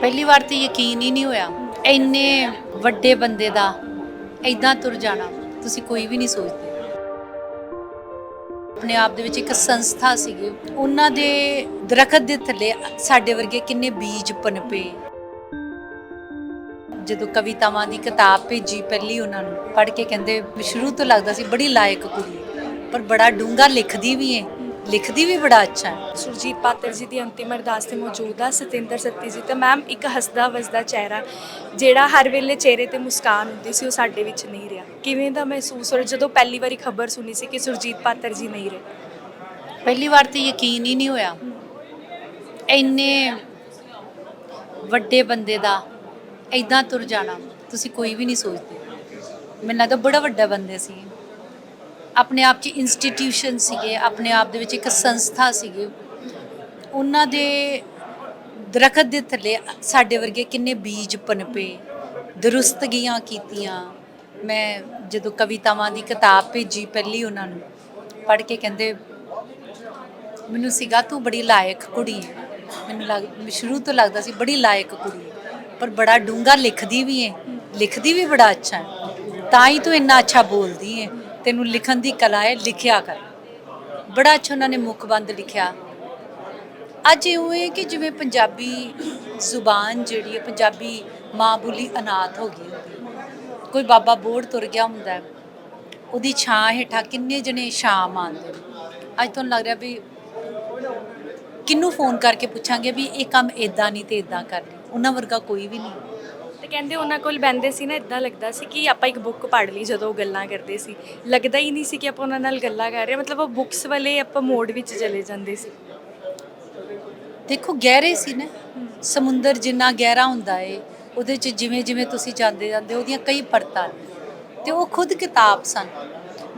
ਪਹਿਲੀ ਵਾਰ ਤੇ ਯਕੀਨ ਹੀ ਨਹੀਂ ਹੋਇਆ। ਇੰਨੇ ਵੱਡੇ ਬੰਦੇ ਦਾ ਐਦਾਂ ਤੁਰ ਜਾਣਾ, ਤੁਸੀਂ ਕੋਈ ਵੀ ਨਹੀਂ ਸੋਚਦੇ। ਆਪਣੇ ਆਪ ਦੇ ਵਿੱਚ ਇੱਕ ਸੰਸਥਾ ਸੀਗੀ। ਉਹਨਾਂ ਦੇ ਦਰਖਤ ਦੇ ਥੱਲੇ ਸਾਡੇ ਵਰਗੇ ਕਿੰਨੇ ਬੀਜ ਪਨਪੇ। ਜਦੋਂ ਕਵਿਤਾਵਾਂ ਦੀ ਕਿਤਾਬ ਭੇਜੀ ਪਹਿਲੀ ਉਹਨਾਂ ਨੂੰ, ਪੜ੍ਹ ਕੇ ਕਹਿੰਦੇ ਸ਼ੁਰੂ ਤੋਂ ਲੱਗਦਾ ਸੀ ਬੜੀ ਲਾਇਕ ਕੁੜੀ, ਪਰ ਬੜਾ ਡੂੰਘਾ ਲਿਖਦੀ ਵੀ ਏ। ਲਿਖਦੀ ਵੀ ਬੜਾ ਅੱਛਾ ਹੈ। ਸੁਰਜੀਤ ਪਾਤਰ ਜੀ ਦੀ ਅੰਤਿਮ ਅਰਦਾਸ ਤੇ ਮੌਜੂਦ ਆ, ਸਤਿੰਦਰ ਸੱਤੀ ਜੀ ਤੇ ਮੈਮ, ਇੱਕ ਹੱਸਦਾ ਵਸਦਾ ਚਿਹਰਾ, ਜਿਹੜਾ ਹਰ ਵੇਲੇ ਚਿਹਰੇ ਤੇ ਮੁਸਕਾਨ ਹੁੰਦੀ ਸੀ, ਉਹ ਸਾਡੇ ਵਿੱਚ ਨਹੀਂ ਰਿਹਾ। ਕਿਵੇਂ ਦਾ ਮਹਿਸੂਸ ਹੋ ਰਿਹਾ ਜਦੋਂ ਪਹਿਲੀ ਵਾਰੀ ਖਬਰ ਸੁਣੀ ਸੀ ਕਿ ਸੁਰਜੀਤ ਪਾਤਰ ਜੀ ਨਹੀਂ ਰਹੇ। ਪਹਿਲੀ ਵਾਰ ਤੇ ਯਕੀਨ ਹੀ ਨਹੀਂ ਹੋਇਆ। ਇੰਨੇ ਵੱਡੇ ਬੰਦੇ ਦਾ ਐਦਾਂ ਤੁਰ ਜਾਣਾ, ਤੁਸੀਂ ਕੋਈ ਵੀ ਨਹੀਂ ਸੋਚਦੇ। ਮੈਨੂੰ ਲੱਗਦਾ ਬੜਾ ਵੱਡਾ ਬੰਦੇ ਸੀ। ਆਪਣੇ ਆਪ 'ਚ ਇੰਸਟੀਟਿਊਸ਼ਨ ਸੀਗੇ, ਆਪਣੇ ਆਪ ਦੇ ਵਿੱਚ ਇੱਕ ਸੰਸਥਾ ਸੀਗੀ। ਉਹਨਾਂ ਦੇ ਦਰਖਤ ਦੇ ਥੱਲੇ ਸਾਡੇ ਵਰਗੇ ਕਿੰਨੇ ਬੀਜ ਪਨਪੇ ਦਰੁਸਤਗੀਆਂ ਕੀਤੀਆਂ। ਮੈਂ ਜਦੋਂ ਕਵਿਤਾਵਾਂ ਦੀ ਕਿਤਾਬ ਭੇਜੀ ਪਹਿਲੀ ਉਹਨਾਂ ਨੂੰ, ਪੜ੍ਹ ਕੇ ਕਹਿੰਦੇ, ਮੈਨੂੰ ਸੀਗਾ ਤੂੰ ਬੜੀ ਲਾਇਕ ਕੁੜੀ ਹੈ ਮੈਨੂੰ ਲੱਗ ਸ਼ੁਰੂ ਤੋਂ ਲੱਗਦਾ ਸੀ ਬੜੀ ਲਾਇਕ ਕੁੜੀ ਹੈ ਪਰ ਬੜਾ ਡੂੰਘਾ ਲਿਖਦੀ ਵੀ ਹੈ ਲਿਖਦੀ ਵੀ ਬੜਾ ਅੱਛਾ ਹੈ ਤਾਂ ਹੀ ਤੂੰ ਇੰਨਾ ਅੱਛਾ ਬੋਲਦੀ ਹੈ ਤੈਨੂੰ ਲਿਖਣ ਦੀ ਕਲਾ ਹੈ ਲਿਖਿਆ ਕਰ। ਬੜਾ ਅੱਛਾ ਉਹਨਾਂ ਨੇ ਮੁਖਬੰਦ ਲਿਖਿਆ। ਅੱਜ ਇਉਂ ਹੈ ਕਿ ਜਿਵੇਂ ਪੰਜਾਬੀ ਜ਼ੁਬਾਨ ਜਿਹੜੀ ਹੈ ਪੰਜਾਬੀ ਮਾਂ ਬੋਲੀ ਅਨਾਥ ਹੋ ਗਈ ਹੁੰਦੀ ਕੋਈ ਬਾਬਾ ਬੋੜ ਤੁਰ ਗਿਆ ਹੁੰਦਾ ਉਹਦੀ ਛਾਂ ਹੇਠਾਂ ਕਿੰਨੇ ਜਣੇ ਛਾਂ ਮਾਨਦੇ ਨੇ। ਅੱਜ ਤੁਹਾਨੂੰ ਲੱਗ ਰਿਹਾ ਵੀ ਕਿਹਨੂੰ ਫੋਨ ਕਰਕੇ ਪੁੱਛਾਂਗੇ ਵੀ ਇਹ ਕੰਮ ਇਦਾਂ ਨਹੀਂ ਤੇ ਇਦਾਂ ਕਰ ਲਈ ਉਹਨਾਂ ਵਰਗਾ ਕੋਈ ਵੀ ਨਹੀਂ। ਕਹਿੰਦੇ ਉਹਨਾਂ ਕੋਲ ਬੈੰਦੇ ਸੀ ਨਾ ਇਦਾਂ ਲੱਗਦਾ ਸੀ ਕਿ ਆਪਾਂ ਇੱਕ ਬੁੱਕ ਪੜ੍ਹ ਲਈ ਜਦੋਂ ਉਹ ਗੱਲਾਂ ਕਰਦੇ ਸੀ। ਲੱਗਦਾ ਹੀ ਨਹੀਂ ਸੀ ਕਿ ਆਪਾਂ ਉਹਨਾਂ ਨਾਲ ਗੱਲਾਂ ਕਰ ਰਹੇ। ਮਤਲਬ ਉਹ ਬੁੱਕਸ ਵਾਲੇ ਆਪਾਂ ਮੋਡ ਵਿੱਚ ਚਲੇ ਜਾਂਦੇ ਸੀ। ਦੇਖੋ ਗਹਿਰੇ ਸੀ ਨਾ। ਸਮੁੰਦਰ ਜਿੰਨਾ ਗਹਿਰਾ ਹੁੰਦਾ ਏ ਉਹਦੇ ਚ ਜਿਵੇਂ ਜਿਵੇਂ ਤੁਸੀਂ ਜਾਂਦੇ ਜਾਂਦੇ ਉਹਦੀਆਂ ਕਈ ਪਰਤਾਂ ਤੇ ਉਹ ਖੁਦ ਕਿਤਾਬ ਸਨ।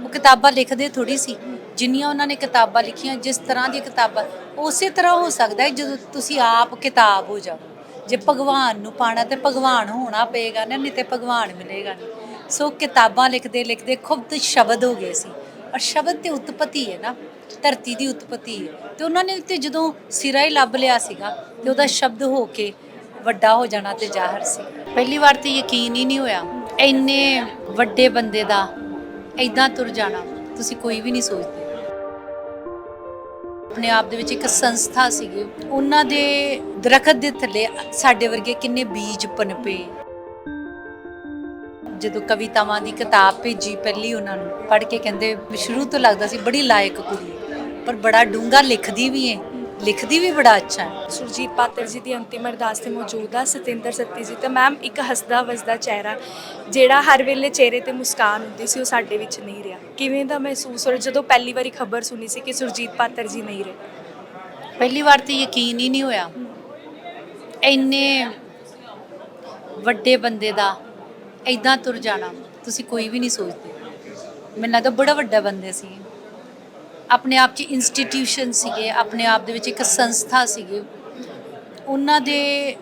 ਉਹ ਕਿਤਾਬਾਂ ਲਿਖਦੇ ਥੋੜੀ ਸੀ। ਜਿੰਨੀਆਂ ਉਹਨਾਂ ਨੇ ਕਿਤਾਬਾਂ ਲਿਖੀਆਂ ਜਿਸ ਤਰ੍ਹਾਂ ਦੀਆਂ ਕਿਤਾਬਾਂ ਉਸੇ ਤਰ੍ਹਾਂ ਹੋ ਸਕਦਾ ਹੈ ਜਦੋਂ ਤੁਸੀਂ ਆਪ ਕਿਤਾਬ ਹੋ ਜਾਓ। ਜੇ ਭਗਵਾਨ ਨੂੰ ਪਾਣਾ ਤੇ ਭਗਵਾਨ ਹੋਣਾ ਪਏਗਾ ਨਾ, ਨਹੀਂ ਤੇ ਭਗਵਾਨ ਮਿਲੇਗਾ ਨਹੀਂ। ਸੋ ਕਿਤਾਬਾਂ ਲਿਖਦੇ ਲਿਖਦੇ ਖੁਦ ਸ਼ਬਦ ਹੋ ਗਏ ਸੀ। ਔਰ ਸ਼ਬਦ ਤੇ ਉਤਪਤੀ ਹੈ ਨਾ, ਧਰਤੀ ਦੀ ਉਤਪਤੀ ਹੈ। ਤੇ ਉਹਨਾਂ ਨੇ ਤੇ ਜਦੋਂ ਸਿਰਾ ਹੀ ਲੱਭ ਲਿਆ ਸੀਗਾ, ਤੇ ਉਹਦਾ ਸ਼ਬਦ ਹੋ ਕੇ ਵੱਡਾ ਹੋ ਜਾਣਾ ਤੇ ਜ਼ਾਹਰ ਸੀ। ਪਹਿਲੀ ਵਾਰ ਤੇ ਯਕੀਨ ਹੀ ਨਹੀਂ ਹੋਇਆ, ਇੰਨੇ ਵੱਡੇ ਬੰਦੇ ਦਾ ਐਦਾਂ ਤੁਰ ਜਾਣਾ, ਤੁਸੀਂ ਕੋਈ ਵੀ ਨਹੀਂ ਸੋਚਦੇ। ਆਪਣੇ ਆਪ ਦੇ ਵਿੱਚ ਇੱਕ ਸੰਸਥਾ ਸੀਗੀ। ਉਹਨਾਂ ਦੇ ਦਰਖਤ ਦੇ ਥੱਲੇ ਸਾਡੇ ਵਰਗੇ ਕਿੰਨੇ ਬੀਜ ਪਨਪੇ ਜਦੋਂ ਕਵਿਤਾਵਾਂ ਦੀ ਕਿਤਾਬ ਭੇਜੀ ਪਹਿਲੀ ਉਹਨਾਂ ਨੂੰ, ਪੜ੍ਹ ਕੇ ਕਹਿੰਦੇ ਸ਼ੁਰੂ ਤੋਂ ਲੱਗਦਾ ਸੀ ਬੜੀ ਲਾਇਕ ਕੁੜੀ, ਪਰ ਬੜਾ ਡੂੰਘਾ ਲਿਖਦੀ ਵੀ ਹੈ ਲਿਖਦੀ ਵੀ ਬੜਾ ਅੱਛਾ ਹੈ। ਸੁਰਜੀਤ ਪਾਤਰ ਜੀ ਦੀ ਅੰਤਿਮ ਅਰਦਾਸ ਤੇ ਮੌਜੂਦ ਆ, ਸਤਿੰਦਰ ਸੱਤੀ ਜੀ ਤੇ ਮੈਮ, ਇੱਕ ਹੱਸਦਾ ਵਸਦਾ ਚਿਹਰਾ, ਜਿਹੜਾ ਹਰ ਵੇਲੇ ਚਿਹਰੇ ਤੇ ਮੁਸਕਾਨ ਹੁੰਦੀ ਸੀ, ਉਹ ਸਾਡੇ ਵਿੱਚ ਨਹੀਂ ਰਿਹਾ। ਕਿਵੇਂ ਦਾ ਮਹਿਸੂਸ ਹੋ ਰਿਹਾ? ਜਦੋਂ ਪਹਿਲੀ ਵਾਰੀ ਖਬਰ ਸੁਣੀ ਸੀ ਕਿ ਸੁਰਜੀਤ ਪਾਤਰ ਜੀ ਨਹੀਂ ਰਹੇ। ਪਹਿਲੀ ਵਾਰ ਤੇ ਯਕੀਨ ਹੀ ਨਹੀਂ ਹੋਇਆ। ਇੰਨੇ ਵੱਡੇ ਬੰਦੇ ਦਾ ਐਦਾਂ ਤੁਰ ਜਾਣਾ, ਤੁਸੀਂ ਕੋਈ ਵੀ ਨਹੀਂ ਸੋਚਦੇ। ਮੈਨੂੰ ਲੱਗਦਾ ਬੜਾ ਵੱਡਾ ਬੰਦੇ ਸੀ। ਆਪਣੇ ਆਪ 'ਚ ਇੰਸਟੀਟਿਊਸ਼ਨ ਸੀਗੇ, ਆਪਣੇ ਆਪ ਦੇ ਵਿੱਚ ਇੱਕ ਸੰਸਥਾ ਸੀਗੀ। ਉਹਨਾਂ ਦੇ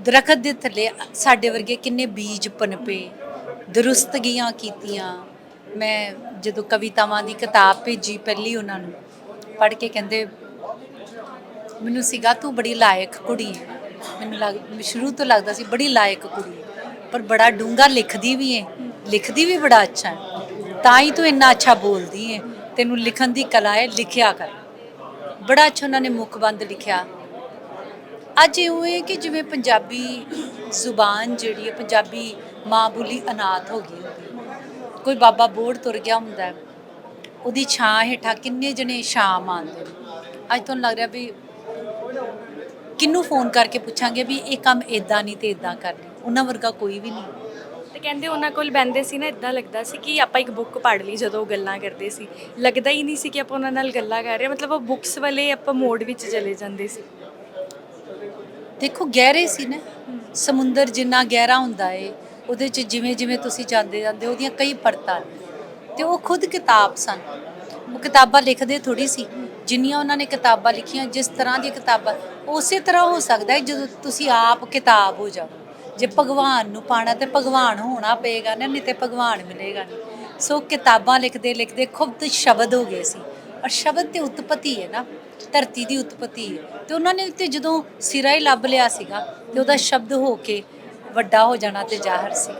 ਦਰਖਤ ਦੇ ਥੱਲੇ ਸਾਡੇ ਵਰਗੇ ਕਿੰਨੇ ਬੀਜ ਪਨਪੇ, ਦਰੁਸਤਗੀਆਂ ਕੀਤੀਆਂ। ਮੈਂ ਜਦੋਂ ਕਵਿਤਾਵਾਂ ਦੀ ਕਿਤਾਬ ਭੇਜੀ ਪਹਿਲੀ ਉਹਨਾਂ ਨੂੰ, ਪੜ੍ਹ ਕੇ ਕਹਿੰਦੇ, ਮੈਨੂੰ ਸੀਗਾ ਤੂੰ ਬੜੀ ਲਾਇਕ ਕੁੜੀ ਹੈ ਮੈਨੂੰ ਲੱਗ ਸ਼ੁਰੂ ਤੋਂ ਲੱਗਦਾ ਸੀ ਬੜੀ ਲਾਇਕ ਕੁੜੀ ਹੈ ਪਰ ਬੜਾ ਡੂੰਘਾ ਲਿਖਦੀ ਵੀ ਹੈ ਲਿਖਦੀ ਵੀ ਬੜਾ ਅੱਛਾ ਹੈ ਤਾਂ ਹੀ ਤੂੰ ਇੰਨਾ ਅੱਛਾ ਬੋਲਦੀ ਹੈ ਤੈਨੂੰ ਲਿਖਣ ਦੀ ਕਲਾ ਹੈ, ਲਿਖਿਆ ਕਰ। ਬੜਾ ਅੱਛਾ ਉਹਨਾਂ ਨੇ ਮੁਖਬੰਦ ਲਿਖਿਆ। ਅੱਜ ਇਉਂ ਹੈ ਕਿ ਜਿਵੇਂ ਪੰਜਾਬੀ ਜ਼ੁਬਾਨ ਜਿਹੜੀ ਹੈ, ਪੰਜਾਬੀ ਮਾਂ ਬੋਲੀ ਅਨਾਥ ਹੋ ਗਈ ਹੁੰਦੀ ਕੋਈ ਬਾਬਾ ਬੋੜ ਤੁਰ ਗਿਆ ਹੁੰਦਾ ਉਹਦੀ ਛਾਂ ਹੇਠਾਂ ਕਿੰਨੇ ਜਣੇ ਛਾਂ ਮਾਨਦੇ ਨੇ। ਅੱਜ ਤੁਹਾਨੂੰ ਲੱਗ ਰਿਹਾ ਵੀ ਕਿਹਨੂੰ ਫੋਨ ਕਰਕੇ ਪੁੱਛਾਂਗੇ ਵੀ ਇਹ ਕੰਮ ਇਦਾਂ ਨਹੀਂ ਤੇ ਇਦਾਂ ਕਰ ਉਹਨਾਂ ਵਰਗਾ ਕੋਈ ਵੀ ਨਹੀਂ। ਤੇ ਕਹਿੰਦੇ ਉਹਨਾਂ ਕੋਲ ਬੈੰਦੇ ਸੀ ਨਾ ਇਦਾਂ ਲੱਗਦਾ ਸੀ ਕਿ ਆਪਾਂ ਇੱਕ ਬੁੱਕ ਪੜ੍ਹ ਲਈ ਜਦੋਂ ਉਹ ਗੱਲਾਂ ਕਰਦੇ ਸੀ। ਲੱਗਦਾ ਹੀ ਨਹੀਂ ਸੀ ਕਿ ਆਪਾਂ ਉਹਨਾਂ ਨਾਲ ਗੱਲਾਂ ਕਰ ਰਹੇ ਹਾਂ। ਮਤਲਬ ਉਹ ਬੁੱਕਸ ਵਾਲੇ ਆਪਾਂ ਮੋਡ ਵਿੱਚ ਚਲੇ ਜਾਂਦੇ ਸੀ। ਦੇਖੋ ਗਹਿਰੇ ਸੀ ਨਾ। ਸਮੁੰਦਰ ਜਿੰਨਾ ਗਹਿਰਾ ਹੁੰਦਾ ਏ ਉਹਦੇ ਚ ਜਿਵੇਂ ਜਿਵੇਂ ਤੁਸੀਂ ਜਾਂਦੇ ਜਾਂਦੇ ਉਹਦੀਆਂ ਕਈ ਪਰਤਾਂ ਨੇ। ਤੇ ਉਹ ਖੁਦ ਕਿਤਾਬ ਸਨ। ਉਹ ਕਿਤਾਬਾਂ ਲਿਖਦੇ ਥੋੜੀ ਸੀ। ਜਿੰਨੀਆਂ ਉਹਨਾਂ ਨੇ ਕਿਤਾਬਾਂ ਲਿਖੀਆਂ ਜਿਸ ਤਰ੍ਹਾਂ ਦੀਆਂ ਕਿਤਾਬਾਂ ਉਸੇ ਤਰ੍ਹਾਂ ਹੋ ਸਕਦਾ ਹੈ ਜਦੋਂ ਤੁਸੀਂ ਆਪ ਕਿਤਾਬ ਹੋ ਜਾਓ। ਜੇ ਭਗਵਾਨ ਨੂੰ ਪਾਣਾ ਤੇ ਭਗਵਾਨ ਹੋਣਾ ਪਏਗਾ ਨਾ, ਨਹੀਂ ਤੇ ਭਗਵਾਨ ਮਿਲੇਗਾ ਨਹੀਂ। ਸੋ ਕਿਤਾਬਾਂ ਲਿਖਦੇ ਲਿਖਦੇ ਖੁਦ ਸ਼ਬਦ ਹੋ ਗਏ ਸੀ। ਔਰ ਸ਼ਬਦ ਤੇ ਉਤਪਤੀ ਹੈ ਨਾ, ਧਰਤੀ ਦੀ ਉਤਪਤੀ ਹੈ। ਤੇ ਉਹਨਾਂ ਨੇ ਤੇ ਜਦੋਂ ਸਿਰਾ ਹੀ ਲੱਭ ਲਿਆ ਸੀਗਾ, ਤੇ ਉਹਦਾ ਸ਼ਬਦ ਹੋ ਕੇ ਵੱਡਾ ਹੋ ਜਾਣਾ ਤੇ ਜ਼ਾਹਰ ਸੀ